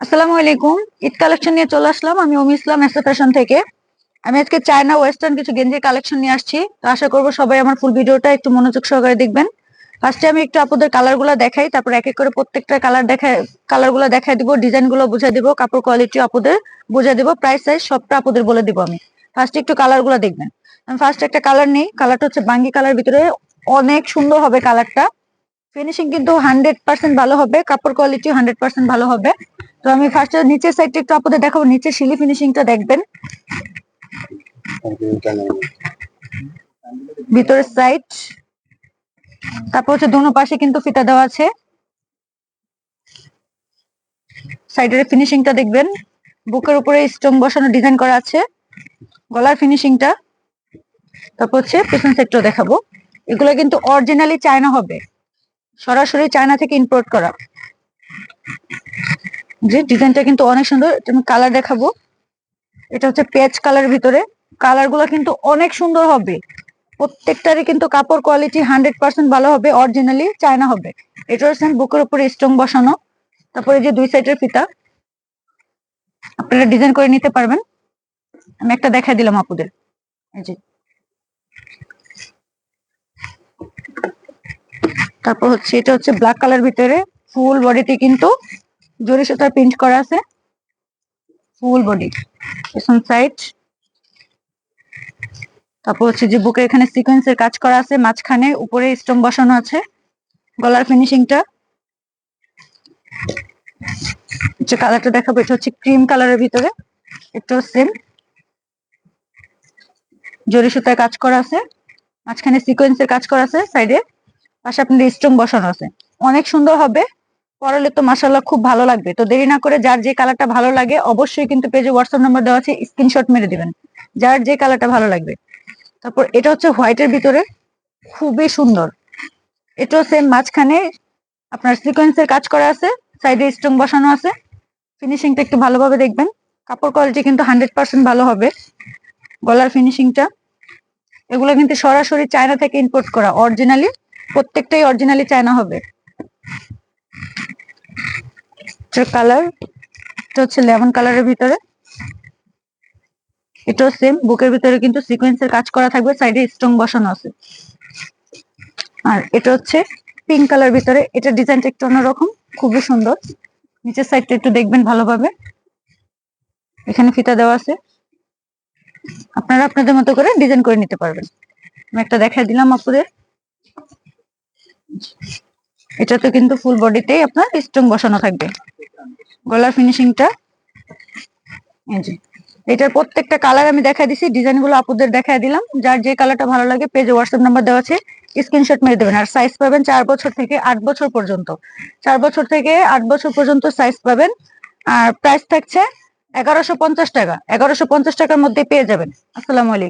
আসসালামু আলাইকুম। ঈদ কালেকশন নিয়ে চলে আসলাম। আমি অমি ইসলাম এসএ ফ্যাশন থেকে। আমি আজকে চায়না ওয়েস্টার্ন কিছু গেঞ্জির কালেকশন নিয়ে আসছি। তো আশা করব সবাই আমার ফুল ভিডিওটা একটু মনোযোগ সহকারে দেখবেন। ফার্স্টে আমি একটু আপনাদের কালারগুলো দেখাই, তারপর এক এক করে প্রত্যেকটা কালার দেখাই কালারগুলো দেখাই দিব ডিজাইনগুলো বুঝাই দিব, কাপড় কোয়ালিটি আপনাদের বুঝাই দিব প্রাইস সাইজ সবটা আপনাদের বলে দিব আমি। ফার্স্টে একটু কালারগুলো দেখবেন। আমি ফার্স্ট একটা কালার নেই কালারটা হচ্ছে বাঙ্গি কালার ভিতরে অনেক সুন্দর হবে কালারটা ফিনিশিং কিন্তু হান্ড্রেড পার্সেন্ট ভালো হবে, কাপড় কোয়ালিটি হান্ড্রেড পার্সেন্ট ভালো হবে। তো আমি ফার্স্ট নিচের সাইডটা একটু আপনাদের দেখাবো নিচে শিলি ফিনিশিংটা দেখবেন। ভিতরের সাইড তারপর হচ্ছে দুনো পাশে কিন্তু ফিতা দেওয়া আছে। সাইডের ফিনিশিংটা দেখবেন। বুকের উপরে স্টোন বসানো ডিজাইন করা আছে। গলার ফিনিশিংটা তারপর হচ্ছে পেছন সাইডটা দেখাবো। এগুলো কিন্তু অরিজিনালি চায়না হবে। সরাসরি চায়না থেকে ইম্পোর্ট করা। যে ডিজাইনটা কিন্তু অনেক সুন্দর। আমি কালার দেখাবো। এটা হচ্ছে পেঁয়াজ কালার ভিতরে। কালারগুলো কিন্তু অনেক সুন্দর হবে। প্রত্যেকটারই কিন্তু কাপড় কোয়ালিটি হান্ড্রেড পার্সেন্ট ভালো হবে অরিজিনালি চায়না হবে। এটা হচ্ছে বুকের উপরে স্টোন বসানো। তারপরে যে দুই সাইডের ফিতা। আপনারা ডিজাইন করে নিতে পারবেন। আমি একটা দেখা দিলাম আপুদের এই যে। তারপর হচ্ছে, এটা হচ্ছে ব্ল্যাক কালার ভিতরে ফুল বডিতে কিন্তু জরি সুতার প্রিন্ট করা আছে। ফুল বডি পেছন সাইড তারপর হচ্ছে যে বুকে এখানে সিকোয়েন্সের কাজ করা আছে, মাঝখানে উপরে স্টোন বসানো আছে, গলার ফিনিশিংটা যে কালারটা দেখাবো, এটা হচ্ছে ক্রিম কালারের ভিতরে একটু সেম জরি সুতায় কাজ করা আছে, মাঝখানে সিকোয়েন্সের কাজ করা আছে সাইডে পাশে আপনার স্টোন বসানো আছে। অনেক সুন্দর হবে। পরালে তো মাসাল্লাহ খুব ভালো লাগবে। তো দেরি না করে যার যে কালারটা ভালো লাগে, অবশ্যই কিন্তু পেজে হোয়াটসঅ্যাপ নাম্বার দেওয়া আছে স্ক্রিনশট মেরে দিবেন। যার যে কালারটা ভালো লাগবে। তারপর এটা হচ্ছে হোয়াইটের ভিতরে। খুবই সুন্দর। এটাও সেম মাঝখানে। আপনার সিকোয়েন্সের কাজ করা আছে সাইডে স্টোন বসানো আছে। ফিনিশিংটা একটু ভালোভাবে দেখবেন। কাপড় কোয়ালিটি কিন্তু হান্ড্রেড পার্সেন্ট ভালো হবে। গলার ফিনিশিংটা এগুলো কিন্তু সরাসরি চায়না থেকে ইম্পোর্ট করা অরিজিনালি প্রত্যেকটাই অরিজিনালি চায়না হবে। কালার এটা হচ্ছে লেমন কালারের ভিতরে। এটাও সেম বুকের ভিতরে কিন্তু সিকোয়েন্সের কাজ করা থাকবে সাইডে স্টোন বসানো আছে। আর এটা হচ্ছে পিঙ্ক কালার ভিতরে এটা ডিজাইনটা একটু অন্যরকম, খুবই সুন্দর। নিচের সাইডটা একটু দেখবেন ভালোভাবে। এখানে ফিতা দেওয়া আছে। আপনারা আপনাদের মতো করে ডিজাইন করে নিতে পারবেন। আমি একটা দেখা দিলাম আপুদের এটাতে কিন্তু ফুল বডিতেই আপনার স্টোন বসানো থাকবে। গলার ফিনিশিংটা এটার প্রত্যেকটা কালার আমি দেখা দিছি ডিজাইনগুলো আপুদের দেখা দিলাম। যার যে কালারটা ভালো লাগে পেজে হোয়াটসঅ্যাপ নাম্বার দেওয়া আছে স্ক্রিনশট মেরে দেবেন। আর সাইজ পাবেন চার বছর থেকে আট বছর পর্যন্ত। চার বছর থেকে আট বছর পর্যন্ত সাইজ পাবেন। আর প্রাইস থাকছে এগারোশো পঞ্চাশ টাকা। এগারোশো পঞ্চাশ টাকার মধ্যে পেয়ে যাবেন। আসসালামু আলাইকুম।